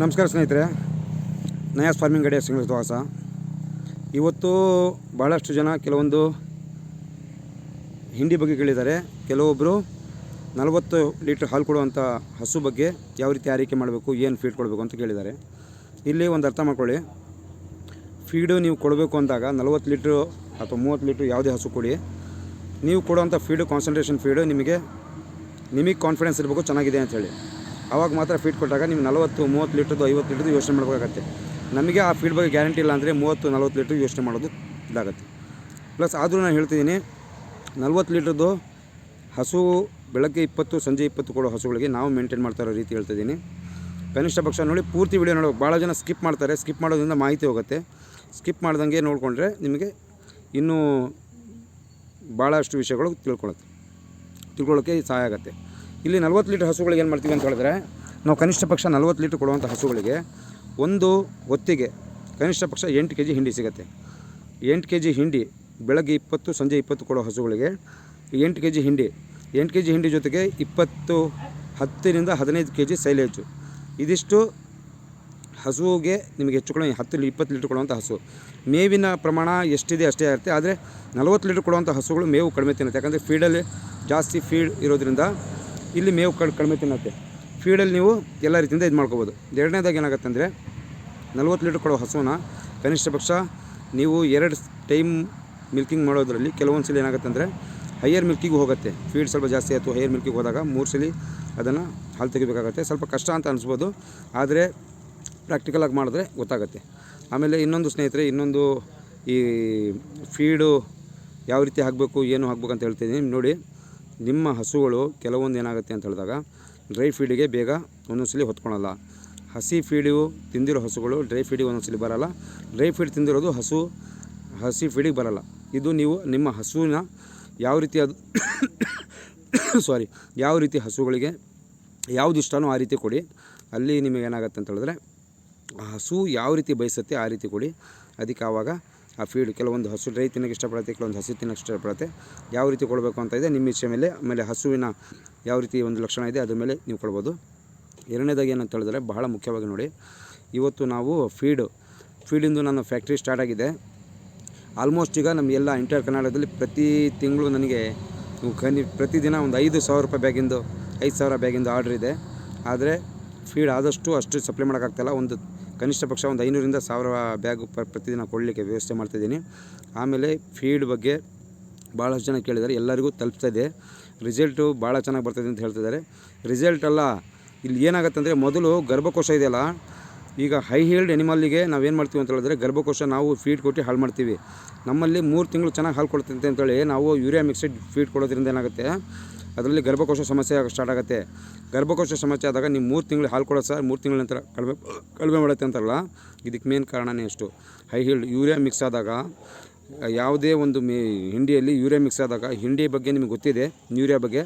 ನಮಸ್ಕಾರ ಸ್ನೇಹಿತರೆ. ನಯಾಸ್ ಫಾರ್ಮಿಂಗ್ ಗಡಿಯ ಸಿಂಗ್ ವಾಸ ಇವತ್ತು ಭಾಳಷ್ಟು ಜನ ಕೆಲವೊಂದು ಹಿಂಡಿ ಬಗ್ಗೆ ಕೇಳಿದ್ದಾರೆ. ಕೆಲವೊಬ್ಬರು ನಲವತ್ತು ಲೀಟ್ರ್ ಹಾಲು ಕೊಡುವಂಥ ಹಸು ಬಗ್ಗೆ ಯಾವ ರೀತಿ ಆರೈಕೆ ಮಾಡಬೇಕು, ಏನು ಫೀಡ್ ಕೊಡಬೇಕು ಅಂತ ಕೇಳಿದ್ದಾರೆ. ಇಲ್ಲಿ ಒಂದು ಅರ್ಥ ಮಾಡ್ಕೊಳ್ಳಿ. ಫೀಡು ನೀವು ಕೊಡಬೇಕು ಅಂದಾಗ ನಲವತ್ತು ಲೀಟ್ರು ಅಥವಾ ಮೂವತ್ತು ಲೀಟ್ರ್ ಯಾವುದೇ ಹಸು ಕೊಡಿ. ನೀವು ಕೊಡುವಂಥ ಫೀಡು ಕಾನ್ಸಂಟ್ರೇಷನ್ ಫೀಡು ನಿಮಗೆ ನಿಮಗೆ ಕಾನ್ಫಿಡೆನ್ಸ್ ಇರಬೇಕು, ಚೆನ್ನಾಗಿದೆ ಅಂತ ಹೇಳಿ. ಆವಾಗ ಮಾತ್ರ ಫೀಡ್ ಕೊಟ್ಟಾಗ ನೀವು ನಲವತ್ತು, ಮೂವತ್ತು ಲೀಟ್ರದ್ದು, ಐವತ್ತು ಲೀಟ್ರದ್ದು ಯೋಚನೆ ಮಾಡಬೇಕಾಗತ್ತೆ. ನಮಗೆ ಆ ಫೀಡ್ ಬಗ್ಗೆ ಗ್ಯಾರಂಟಿ ಇಲ್ಲ ಅಂದರೆ ಮೂವತ್ತು, ನಲ್ವತ್ತು ಲೀಟ್ರ್ ಯೋಚನೆ ಮಾಡೋದು ಇದಾಗುತ್ತೆ. ಪ್ಲಸ್ ಆದರೂ ನಾನು ಹೇಳ್ತಿದ್ದೀನಿ ನಲ್ವತ್ತು ಲೀಟ್ರದ್ದು ಹಸು, ಬೆಳಗ್ಗೆ ಇಪ್ಪತ್ತು, ಸಂಜೆ ಇಪ್ಪತ್ತು ಕೊಡೋ ಹಸುಗಳಿಗೆ ನಾವು ಮೇಂಟೈನ್ ಮಾಡ್ತಾ ಇರೋ ರೀತಿ ಹೇಳ್ತಿದ್ದೀನಿ ಕನಿಷ್ಠ ಪಕ್ಷ ನೋಡಿ, ಪೂರ್ತಿ ವಿಡಿಯೋ ನೋಡೋ ಭಾಳ ಜನ ಸ್ಕಿಪ್ ಮಾಡ್ತಾರೆ. ಸ್ಕಿಪ್ ಮಾಡೋದ್ರಿಂದ ಮಾಹಿತಿ ಹೋಗುತ್ತೆ. ಸ್ಕಿಪ್ ಮಾಡ್ದಂಗೆ ನೋಡಿಕೊಂಡ್ರೆ ನಿಮಗೆ ಇನ್ನೂ ಭಾಳಷ್ಟು ವಿಷಯಗಳು ತಿಳ್ಕೊಳ್ಳುತ್ತೆ ತಿಳ್ಕೊಳ್ಳೋಕ್ಕೆ ಸಹಾಯ ಆಗುತ್ತೆ. ಇಲ್ಲಿ ನಲ್ವತ್ತು ಲೀಟ್ರ್ ಹಸುಗಳಿಗೆ ಏನು ಮಾಡ್ತೀವಿ ಅಂತ ಹೇಳಿದ್ರೆ, ನಾವು ಕನಿಷ್ಠ ಪಕ್ಷ ನಲ್ವತ್ತು ಲೀಟ್ರ್ ಕೊಡುವಂಥ ಹಸುಗಳಿಗೆ ಒಂದು ಹೊತ್ತಿಗೆ ಕನಿಷ್ಠ ಪಕ್ಷ ಎಂಟು ಕೆ ಜಿ ಹಿಂಡಿ ಸಿಗುತ್ತೆ. ಎಂಟು ಕೆ ಜಿ ಹಿಂಡಿ, ಬೆಳಗ್ಗೆ ಇಪ್ಪತ್ತು, ಸಂಜೆ ಇಪ್ಪತ್ತು ಕೊಡೋ ಹಸುಗಳಿಗೆ ಎಂಟು ಕೆ ಜಿ ಹಿಂಡಿ, ಎಂಟು ಕೆ ಜಿ ಹಿಂಡಿ ಜೊತೆಗೆ ಇಪ್ಪತ್ತು ಹತ್ತರಿಂದ ಹದಿನೈದು ಕೆ ಜಿ ಸೈಲೇಜು. ಇದಿಷ್ಟು ಹಸುವಿಗೆ ನಿಮಗೆ ಹೆಚ್ಚು ಕೊಡೋ ಹತ್ತು ಇಪ್ಪತ್ತು ಲೀಟ್ರ್ ಕೊಡುವಂಥ ಹಸು. ಮೇವಿನ ಪ್ರಮಾಣ ಎಷ್ಟಿದೆ ಅಷ್ಟೇ ಇರುತ್ತೆ, ಆದರೆ ನಲವತ್ತು ಲೀಟ್ರ್ ಕೊಡುವಂಥ ಹಸುಗಳು ಮೇವು ಕಡಿಮೆ ತಿನ್ನುತ್ತೆ. ಯಾಕಂದರೆ ಫೀಡಲ್ಲಿ ಜಾಸ್ತಿ ಫೀಡ್ ಇರೋದ್ರಿಂದ ಇಲ್ಲಿ ಮೇವು ಕಡ್ ಕಡಿಮೆ ತಿನ್ನತ್ತೆ. ಫೀಡಲ್ಲಿ ನೀವು ಎಲ್ಲ ರೀತಿಯಿಂದ ಇದು ಮಾಡ್ಕೋಬೋದು. ಎರಡನೇದಾಗಿ ಏನಾಗುತ್ತೆ ಅಂದರೆ ನಲ್ವತ್ತು ಲೀಟ್ರ್ ಕೊಡೋ ಹಸುವನ್ನ ಕನಿಷ್ಠ ಪಕ್ಷ ನೀವು ಎರಡು ಟೈಮ್ ಮಿಲ್ಕಿಂಗ್ ಮಾಡೋದ್ರಲ್ಲಿ ಕೆಲವೊಂದು ಸಲ ಏನಾಗುತ್ತೆ ಅಂದರೆ ಹೈಯರ್ ಮಿಲ್ಕಿಗೆ ಹೋಗುತ್ತೆ. ಫೀಡ್ ಸ್ವಲ್ಪ ಜಾಸ್ತಿ ಆಯಿತು ಹೈಯರ್ ಮಿಲ್ಕಿಗೆ ಹೋದಾಗ ಮೂರು ಸಲ ಅದನ್ನು ಹಾಲು ತೆಗಿಬೇಕಾಗತ್ತೆ. ಸ್ವಲ್ಪ ಕಷ್ಟ ಅಂತ ಅನಿಸ್ಬೋದು. ಆದರೆ ಪ್ರಾಕ್ಟಿಕಲಾಗಿ ಮಾಡಿದ್ರೆ ಗೊತ್ತಾಗುತ್ತೆ. ಆಮೇಲೆ ಇನ್ನೊಂದು ಸ್ನೇಹಿತರೆ, ಇನ್ನೊಂದು ಈ ಫೀಡು ಯಾವ ರೀತಿ ಹಾಕಬೇಕು, ಏನು ಹಾಕಬೇಕು ಅಂತ ಹೇಳ್ತಿದ್ದೀನಿ ನೋಡಿ ನಿಮ್ಮ ಹಸುಗಳು ಕೆಲವೊಂದು ಏನಾಗುತ್ತೆ ಅಂತ ಹೇಳಿದಾಗ ಡ್ರೈ ಫೀಡಿಗೆ ಬೇಗ ಒಂದೊಂದ್ಸಲಿ ಹೊತ್ಕೊಳಲ್ಲ. ಹಸಿ ಫೀಡು ತಿಂದಿರೋ ಹಸುಗಳು ಡ್ರೈ ಫೀಡಿಗೆ ಒಂದೊಂದ್ಸಲಿ ಬರಲ್ಲ. ಡ್ರೈ ಫೀಡ್ ತಿಂದಿರೋದು ಹಸು, ಹಸಿ ಫೀಡಿಗೆ ಬರಲ್ಲ. ಇದು ನೀವು ನಿಮ್ಮ ಹಸುವಿನ ಯಾವ ರೀತಿ ಅದು ಸಾರಿ ಯಾವ ರೀತಿ ಹಸುಗಳಿಗೆ ಯಾವುದು ಇಷ್ಟನೋ ಆ ರೀತಿ ಕೊಡಿ. ಅಲ್ಲಿ ನಿಮಗೆ ಏನಾಗುತ್ತೆ ಅಂತ ಹೇಳಿದ್ರೆ ಹಸು ಯಾವ ರೀತಿ ಬಯಸುತ್ತೆ ಆ ರೀತಿ ಕೊಡಿ. ಅದಕ್ಕೆ ಆವಾಗ ಆ ಫೀಡ್ ಕೆಲವೊಂದು ಹಸು ಡ್ರೈ ತಿನ್ನೋಕ್ಕೆ ಇಷ್ಟಪಡುತ್ತೆ, ಕೆಲವೊಂದು ಹಸು ತಿನ್ನೋಕ್ಕೆ ಇಷ್ಟಪಡುತ್ತೆ. ಯಾವ ರೀತಿ ಕೊಡಬೇಕು ಅಂತ ಇದೆ, ನಿಮ್ಮ ಇಚ್ಛೆ ಮೇಲೆ, ಆಮೇಲೆ ಹಸುವಿನ ಯಾವ ರೀತಿ ಒಂದು ಲಕ್ಷಣ ಇದೆ, ಅದ್ರ ಮೇಲೆ ನೀವು ಕೊಡ್ಬೋದು. ಎರಡನೇದಾಗಿ ಏನಂತ ಹೇಳಿದ್ರೆ, ಬಹಳ ಮುಖ್ಯವಾಗಿ ನೋಡಿ, ಇವತ್ತು ನಾವು ಫೀಡು ಫೀಡಿಂದು ನನ್ನ ಫ್ಯಾಕ್ಟ್ರಿ ಸ್ಟಾರ್ಟ್ ಆಗಿದೆ. ಆಲ್ಮೋಸ್ಟ್ ಈಗ ನಮ್ಮ ಎಲ್ಲ ಇಂಟರ್ ಕರ್ನಾಟಕದಲ್ಲಿ ಪ್ರತಿ ತಿಂಗಳು ನನಗೆ ಕನಿ ಪ್ರತಿದಿನ ಒಂದು ಐದು ಸಾವಿರ ರೂಪಾಯಿ ಬ್ಯಾಗಿಂದು ಐದು ಸಾವಿರ ಬ್ಯಾಗಿಂದು ಆರ್ಡ್ರ್ ಇದೆ. ಆದರೆ ಫೀಡ್ ಆದಷ್ಟು ಅಷ್ಟು ಸಪ್ಲೈ ಮಾಡೋಕ್ಕಾಗ್ತಾಯಿಲ್ಲ ಒಂದು ಕನಿಷ್ಠ ಪಕ್ಷ ಒಂದು ಐನೂರಿಂದ ಸಾವಿರ ಬ್ಯಾಗ್ ಪ್ರತಿದಿನ ಕೊಡಲಿಕ್ಕೆ ವ್ಯವಸ್ಥೆ ಮಾಡ್ತಾಯಿದ್ದೀನಿ ಆಮೇಲೆ ಫೀಡ್ ಬಗ್ಗೆ ಭಾಳಷ್ಟು ಜನ ಕೇಳಿದ್ದಾರೆ. ಎಲ್ಲರಿಗೂ ತಲುಪ್ತಾ ಇದೆ. ರಿಸಲ್ಟು ಭಾಳ ಚೆನ್ನಾಗಿ ಬರ್ತದೆ ಅಂತ ಹೇಳ್ತಿದ್ದಾರೆ. ರಿಸಲ್ಟ್ ಅಲ್ಲ, ಇಲ್ಲಿ ಏನಾಗುತ್ತೆ ಅಂದರೆ ಮೊದಲು ಗರ್ಭಕೋಶ ಇದೆಯಲ್ಲ, ಈಗ ಹೈ ಹೀಲ್ಡ್ ಎನಿಮಲ್ಲಿಗೆ ಏನು ಮಾಡ್ತೀವಿ ಅಂತ ಹೇಳಿದ್ರೆ ಗರ್ಭಕೋಶ ನಾವು ಫೀಡ್ ಕೊಟ್ಟು ಹಾಳು ಮಾಡ್ತೀವಿ. ನಮ್ಮಲ್ಲಿ ಮೂರು ತಿಂಗಳು ಚೆನ್ನಾಗಿ ಹಾಲು ಕೊಡ್ತಂತೆ ಅಂತೇಳಿ ನಾವು ಯೂರಿಯಾ ಮಿಕ್ಸೆಡ್ ಫೀಡ್ ಕೊಡೋದ್ರಿಂದ ಏನಾಗುತ್ತೆ ಅದರಲ್ಲಿ ಗರ್ಭಕೋಶ ಸಮಸ್ಯೆ ಸ್ಟಾರ್ಟ್ ಆಗುತ್ತೆ. ಗರ್ಭಕೋಶ ಸಮಸ್ಯೆ ಆದಾಗ ನೀವು ಮೂರು ತಿಂಗಳು ಹಾಲು ಕೊಡೋದು ಸರ್, ಮೂರು ತಿಂಗಳ ನಂತರ ಕಡಿಮೆ ಕಡಿಮೆ ಮಾಡುತ್ತೆ ಅಂತಾರಲ್ಲ ಇದಕ್ಕೆ ಮೇನ್ ಕಾರಣನೇ ಅಷ್ಟು. ಹೈ ಹೀಲ್ಡ್ ಯೂರಿಯಾ ಮಿಕ್ಸ್ ಆದಾಗ, ಯಾವುದೇ ಒಂದು ಮೇ, ಹಿಂಡಿಯಲ್ಲಿ ಯೂರಿಯಾ ಮಿಕ್ಸ್ ಆದಾಗ, ಹಿಂಡಿ ಬಗ್ಗೆ ನಿಮಗೆ ಗೊತ್ತಿದೆ, ಯೂರಿಯಾ ಬಗ್ಗೆ.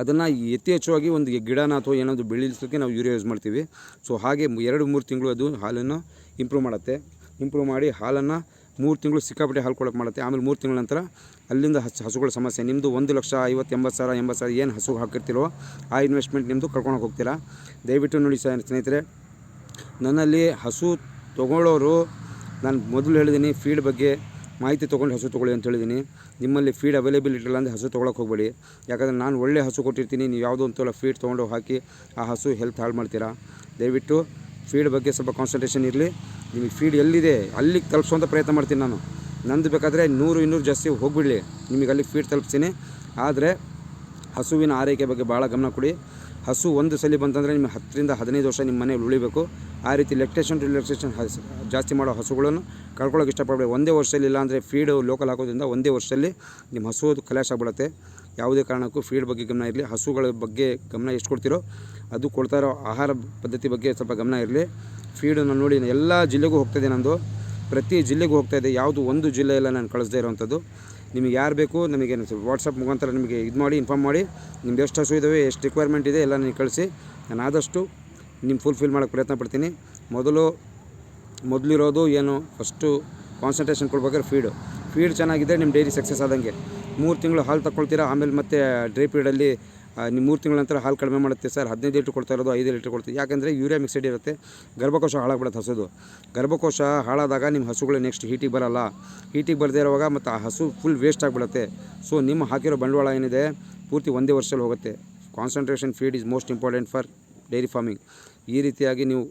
ಅದನ್ನು ಅತಿ ಹೆಚ್ಚುವಾಗಿ ಒಂದು ಗಿಡನ ಅಥವಾ ಏನಾದರೂ ಬೆಳೆಸಲಿಕ್ಕೆ ನಾವು ಯೂರಿಯಾ ಯೂಸ್ ಮಾಡ್ತೀವಿ. ಸೊ ಹಾಗೆ ಎರಡು ಮೂರು ತಿಂಗಳು ಅದು ಹಾಲನ್ನು ಇಂಪ್ರೂವ್ ಮಾಡುತ್ತೆ. ಇಂಪ್ರೂವ್ ಮಾಡಿ ಹಾಲನ್ನು ಮೂರು ತಿಂಗಳು ಸಿಕ್ಕಾಪಟ್ಟೆ ಹಾಲು ಕೊಡೋಕೆ ಮಾಡುತ್ತೆ. ಆಮೇಲೆ ಮೂರು ತಿಂಗಳ ನಂತರ ಅಲ್ಲಿಂದ ಹಸು, ಹಸುಗಳ ಸಮಸ್ಯೆ. ನಿಮ್ಮದು ಒಂದು ಲಕ್ಷ ಐವತ್ತು ಎಂಬತ್ತು ಸಾವಿರ ಎಂಬತ್ತು ಸಾವಿರ ಏನು ಹಸು ಹಾಕಿರ್ತೀರೋ ಆ ಇನ್ವೆಸ್ಟ್ಮೆಂಟ್ ನಿಮ್ಮದು ಕರ್ಕೊಂಡು ಹೋಗ್ತೀರಾ? ದಯವಿಟ್ಟು ನೋಡಿ ಸರ್ ಸ್ನೇಹಿತರೆ. ನನ್ನಲ್ಲಿ ಹಸು ತೊಗೊಳ್ಳೋರು ನಾನು ಮೊದಲು ಹೇಳಿದ್ದೀನಿ ಫೀಡ್ ಬಗ್ಗೆ ಮಾಹಿತಿ ತೊಗೊಂಡು ಹಸು ತೊಗೊಳ್ಳಿ ಅಂತ ಹೇಳಿದ್ದೀನಿ ನಿಮ್ಮಲ್ಲಿ ಫೀಡ್ ಅವೈಲೇಬಿಲಿಟಿ ಇಲ್ಲ ಅಂದರೆ ಹಸು ತೊಗೊಳಕ್ಕೆ ಹೋಗಬೇಡಿ. ಯಾಕಂದರೆ ನಾನು ಒಳ್ಳೆ ಹಸು ಕೊಟ್ಟಿರ್ತೀನಿ, ನೀವು ಯಾವುದೋ ಒಂದು ಫೀಡ್ ತೊಗೊಂಡು ಹಾಕಿ ಆ ಹಸು ಹೆಲ್ತ್ ಹಾಳು ಮಾಡ್ತೀರಾ? ದಯವಿಟ್ಟು ಫೀಡ್ ಬಗ್ಗೆ ಸ್ವಲ್ಪ ಕಾನ್ಸಂಟ್ರೇಷನ್ ಇರಲಿ. ನಿಮಗೆ ಫೀಡ್ ಎಲ್ಲಿದೆ, ಅಲ್ಲಿಗೆ ತಲುಪಿಸುವಂಥ ಪ್ರಯತ್ನ ಮಾಡ್ತೀನಿ ನಾನು. ನಂದು ಬೇಕಾದರೆ ನೂರು, ಇನ್ನೂರು ಜಾಸ್ತಿ ಹೋಗಿಬಿಡಲಿ. ನಿಮಗೆ ಅಲ್ಲಿಗೆ ಫೀಡ್ ತಲುಪಿಸ್ತೀನಿ ಆದರೆ ಹಸುವಿನ ಆರೈಕೆ ಬಗ್ಗೆ ಭಾಳ ಗಮನ ಕೊಡಿ. ಹಸು ಒಂದು ಸಲ ಬಂತಂದರೆ ನಿಮ್ಮ ಹತ್ತರಿಂದ ಹದಿನೈದು ವರ್ಷ ನಿಮ್ಮ ಮನೆಯಲ್ಲಿ ಉಳಿಬೇಕು. ಆ ರೀತಿ ಲೆಕ್ಟೇಷನ್ ರಿಲ್ಯಾಕ್ಸೇಷನ್ ಜಾಸ್ತಿ ಮಾಡೋ ಹಸುಗಳನ್ನು ಕಳ್ಕೊಳ್ಳೋಕೆ ಇಷ್ಟಪಡಬೇಡಿ. ಒಂದೇ ವರ್ಷದಲ್ಲಿ ಇಲ್ಲ ಅಂದರೆ ಫೀಡು ಲೋಕಲ್ ಹಾಕೋದ್ರಿಂದ ಒಂದೇ ವರ್ಷದಲ್ಲಿ ನಿಮ್ಮ ಹಸು ಅದು ಕಲಾಶ್ ಆಗ್ಬಿಡುತ್ತೆ. ಯಾವುದೇ ಕಾರಣಕ್ಕೂ ಫೀಡ್ ಬಗ್ಗೆ ಗಮನ ಇರಲಿ. ಹಸುಗಳ ಬಗ್ಗೆ ಗಮನ ಎಷ್ಟು ಕೊಡ್ತೀರೋ ಅದು ಕೊಡ್ತಾ ಇರೋ ಆಹಾರ ಪದ್ಧತಿ ಬಗ್ಗೆ ಸ್ವಲ್ಪ ಗಮನ ಇರಲಿ. ಫೀಡನ್ನು ನೋಡಿ ಎಲ್ಲ ಜಿಲ್ಲೆಗೂ ಹೋಗ್ತಾಯಿದೆ ನಂದು. ಪ್ರತಿ ಜಿಲ್ಲೆಗೂ ಹೋಗ್ತಾಯಿದೆ ಯಾವುದು ಒಂದು ಜಿಲ್ಲೆ ಎಲ್ಲ ನಾನು ಕಳಿಸ್ದೇ ಇರೋವಂಥದ್ದು. ನಿಮಗೆ ಯಾರು ಬೇಕು, ನಮಗೆ ವಾಟ್ಸಪ್ ಮುಖಾಂತರ ನಿಮಗೆ ಇದು ಮಾಡಿ ಇನ್ಫಾರ್ಮ್ ಮಾಡಿ. ನಿಮ್ದು ಎಷ್ಟು ಹಸು ಇದ್ದಾವೆ ಎಷ್ಟು ರಿಕ್ವೈರ್ಮೆಂಟ್ ಇದೆ ಎಲ್ಲ ನನಗೆ ಕಳಿಸಿ. ನಾನು ಆದಷ್ಟು ನಿಮ್ಮ ಫುಲ್ಫಿಲ್ ಮಾಡೋಕ್ಕೆ ಪ್ರಯತ್ನ ಪಡ್ತೀನಿ. ಮೊದಲು ಮೊದಲಿರೋದು ಏನು? ಫಸ್ಟು ಕಾನ್ಸಂಟ್ರೇಷನ್ ಕೊಡ್ಬೇಕಾದ್ರೆ ಫೀಡು ಫೀಡ್ ಚೆನ್ನಾಗಿದೆ ನಿಮ್ಮ ಡೈರಿ ಸಕ್ಸಸ್ ಆದಂಗೆ. ಮೂರು ತಿಂಗಳು ಹಾಲು ತಗೊಳ್ತೀರಾ ಆಮೇಲೆ ಮತ್ತೆ ಡ್ರೈ ಪೀರಿಯಡಲ್ಲಿ ನಿಮ್ಮ ಮೂರು ತಿಂಗಳ ನಂತರ ಹಾಲು ಕಡಿಮೆ ಮಾಡುತ್ತೆ ಸರ್. ಹದಿನೈದು ಲೀಟ್ರ್ ಕೊಡ್ತಾ ಇರೋದು ಐದು ಲೀಟ್ರ್ ಕೊಡ್ತೀವಿ. ಯಾಕೆಂದರೆ ಯೂರಿಯಾ ಮಿಕ್ಸೆಡ್ ಇರುತ್ತೆ. ಗರ್ಭಕೋಶ ಹಾಳಾಗ್ಬಿಡುತ್ತೆ ಹಸುದು. ಗರ್ಭಕೋಶ ಹಾಳಾದಾಗ ನಿಮ್ಮ ಹಸುಗಳು ನೆಕ್ಸ್ಟ್ ಹೀಟಿಗೆ ಬರಲ್ಲ. ಹೀಟಿಗೆ ಬರದೇ ಇರುವಾಗ ಮತ್ತು ಆ ಹಸು ಫುಲ್ ವೇಸ್ಟ್ ಆಗಿಬಿಡುತ್ತೆ. ಸೊ ನಿಮ್ಮ ಹಾಕಿರೋ ಬಂಡವಾಳ ಏನಿದೆ? ಪೂರ್ತಿ ಒಂದೇ ವರ್ಷದಲ್ಲಿ ಹೋಗುತ್ತೆ. Concentration feed is most important for dairy farming ಈ ರೀತಿಯಾಗಿ ನೀವು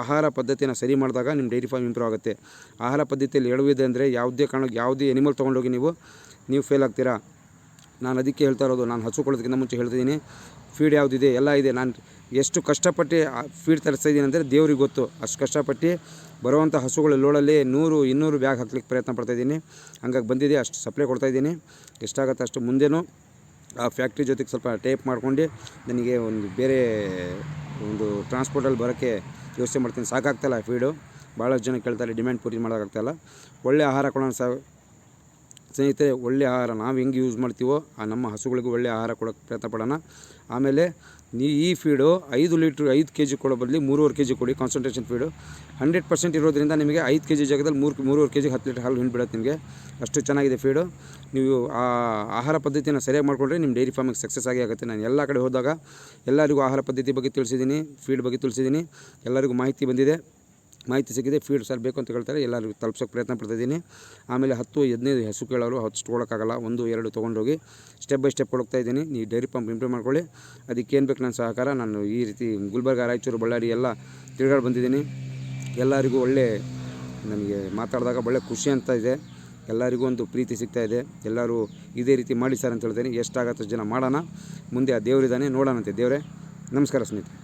ಆಹಾರ ಪದ್ಧತಿನ ಸರಿ ಮಾಡಿದಾಗ ನಿಮ್ಮ ಡೈರಿ ಫಾರ್ಮ್ ಇಂಪ್ರೂವ್ ಆಗುತ್ತೆ. ಆಹಾರ ಪದ್ಧತಿಯಲ್ಲಿ ಎಡವಿದೆ ಅಂದರೆ ಯಾವುದೇ ಕಾರಣಕ್ಕೆ ಯಾವುದೇ ಎನಿಮಲ್ ತೊಗೊಂಡೋಗಿ ನೀವು ನೀವು ಫೇಲ್ ಆಗ್ತೀರಾ? ನಾನು ಅದಕ್ಕೆ ಹೇಳ್ತಾ ಇರೋದು, ನಾನು ಹಸು ಮುಂಚೆ ಹೇಳ್ತಿದ್ದೀನಿ. ಫೀಡ್ ಯಾವುದಿದೆ? ಎಲ್ಲ ಇದೆ. ನಾನು ಎಷ್ಟು ಕಷ್ಟಪಟ್ಟು ಫೀಡ್ ತರಿಸ್ತಾ ಇದ್ದೀನಿ ಅಂದರೆ ದೇವ್ರಿಗೆ ಗೊತ್ತು. ಅಷ್ಟು ಕಷ್ಟಪಟ್ಟು ಬರುವಂಥ ಹಸುಗಳ ಲೋಡಲ್ಲಿ ನೂರು, ಇನ್ನೂರು ಬ್ಯಾಗ್ ಹಾಕ್ಲಿಕ್ಕೆ ಪ್ರಯತ್ನ ಪಡ್ತಾಯಿದ್ದೀನಿ ಹಂಗಾಗಿ ಬಂದಿದೆ, ಅಷ್ಟು ಸಪ್ಲೈ ಕೊಡ್ತಾಯಿದ್ದೀನಿ ಎಷ್ಟಾಗುತ್ತೆ ಅಷ್ಟು ಮುಂದೆನೂ ಆ ಫ್ಯಾಕ್ಟ್ರಿ ಜೊತೆಗೆ ಸ್ವಲ್ಪ ಟೇಪ್ ಮಾಡ್ಕೊಂಡು ನನಗೆ ಒಂದು ಬೇರೆ ಒಂದು ಟ್ರಾನ್ಸ್ಪೋರ್ಟಲ್ಲಿ ಬರೋಕ್ಕೆ ಯೋಚನೆ ಮಾಡ್ತೀನಿ. ಸಾಕಾಗ್ತಾಯಿಲ್ಲ ಫೀಡು ಭಾಳಷ್ಟು ಜನ ಕೇಳ್ತಾರೆ ಡಿಮ್ಯಾಂಡ್ ಪೂರ್ತಿ ಮಾಡೋಕ್ಕಾಗ್ತಾಯಿಲ್ಲ ಒಳ್ಳೆ ಆಹಾರ ಕೊಡೋಣ ಸಾ ಸ್ನೇಹಿತರೆ ಒಳ್ಳೆಯ ಆಹಾರ ನಾವು ಹೆಂಗೆ ಯೂಸ್ ಮಾಡ್ತೀವೋ ಆ ನಮ್ಮ ಹಸುಗಳಿಗೂ ಒಳ್ಳೆಯ ಆಹಾರ ಕೊಡೋಕ್ಕೆ ಪ್ರಯತ್ನ ಪಡೋಣ. ಆಮೇಲೆ ನೀ ಈ ಫೀಡು ಐದು ಲೀಟ್ರ್ ಐದು ಕೆ ಜಿ ಕೊಡೋ ಬದಲು ಮೂರುವರೆ ಕೆ ಜಿ ಕೊಡಿ ಕಾನ್ಸಂಟ್ರೇಷನ್ ಫೀಡು ಹಂಡ್ರೆಡ್ ಪರ್ಸೆಂಟ್ ಇರೋದ್ರಿಂದ ನಿಮಗೆ ಐದು ಕೆ ಜಿ ಜಾಗದಲ್ಲಿ ಮೂರು, ಮೂರುವರೆ ಕೆ ಜಿಗೆ ಹತ್ತು ಲೀಟ್ರ್ ಹಾಲು ಹಿಂಡ್ಬಿಡುತ್ತೆ ನಿಮಗೆ. ಅಷ್ಟು ಚೆನ್ನಾಗಿದೆ ಫೀಡು ನೀವು ಆ ಆಹಾರ ಪದ್ಧತಿನ ಸರಿಯಾಗಿ ಮಾಡಿಕೊಂಡ್ರೆ ನಿಮ್ಮ ಡೈರಿ ಫಾರ್ಮಿಗೆ ಸಕ್ಸಸ್ ಆಗಿ ಆಗುತ್ತೆ. ನಾನು ಎಲ್ಲ ಕಡೆ ಹೋದಾಗ ಎಲ್ಲರಿಗೂ ಆಹಾರ ಪದ್ಧತಿ ಬಗ್ಗೆ ತಿಳಿಸಿದ್ದೀನಿ ಫೀಡ್ ಬಗ್ಗೆ ತಿಳಿಸಿದ್ದೀನಿ. ಎಲ್ಲರಿಗೂ ಮಾಹಿತಿ ಬಂದಿದೆ. ಮಾಹಿತಿ ಸಿಕ್ಕಿದೆ ಫೀಡ್ ಸರ್ ಬೇಕು ಅಂತ ಹೇಳ್ತಾರೆ ಎಲ್ಲರಿಗೂ ತಲುಪ್ಸೋಕ್ಕೆ ಪ್ರಯತ್ನ ಪಡ್ತಾಯಿದ್ದೀನಿ ಆಮೇಲೆ ಹತ್ತು, ಹದಿನೈದು ಹೆಸರು ಕೇಳೋರು ಹತ್ತು ಒಂದು, ಎರಡು ತೊಗೊಂಡೋಗಿ ಸ್ಟೆಪ್ ಬೈ ಸ್ಟೆಪ್ ಹೋಗ್ತಾ ಇದ್ದೀನಿ. ನೀವು ಡೈರಿ ಪಂಪ್ ಇಂಪ್ರೂವ್ ಮಾಡ್ಕೊಳ್ಳಿ. ಅದಕ್ಕೆ ಏನು ಬೇಕು ನನ್ನ ಸಹಕಾರ? ನಾನು ಈ ರೀತಿ ಗುಲ್ಬರ್ಗ, ರಾಯಚೂರು, ಬಳ್ಳಾರಿ ಎಲ್ಲ ತಿರುಗಾಡಿ ಬಂದಿದ್ದೀನಿ. ಎಲ್ಲರಿಗೂ ಒಳ್ಳೆ ನನಗೆ ಮಾತಾಡಿದಾಗ ಒಳ್ಳೆ ಖುಷಿ ಅಂತ ಇದೆ. ಎಲ್ಲರಿಗೂ ಒಂದು ಪ್ರೀತಿ ಸಿಗ್ತಾ ಇದೆ. ಎಲ್ಲರೂ ಇದೇ ರೀತಿ ಮಾಡಿ ಸರ್ ಅಂತ ಹೇಳ್ತೀನಿ. ಎಷ್ಟಾಗತ್ತಷ್ಟು ಜನ ಮಾಡೋಣ. ಮುಂದೆ ಆ ದೇವರಿದ್ದಾನೆ. ನೋಡೋಣಂತೆ ದೇವರೇ. ನಮಸ್ಕಾರ ಸ್ನೇಹಿತರೆ.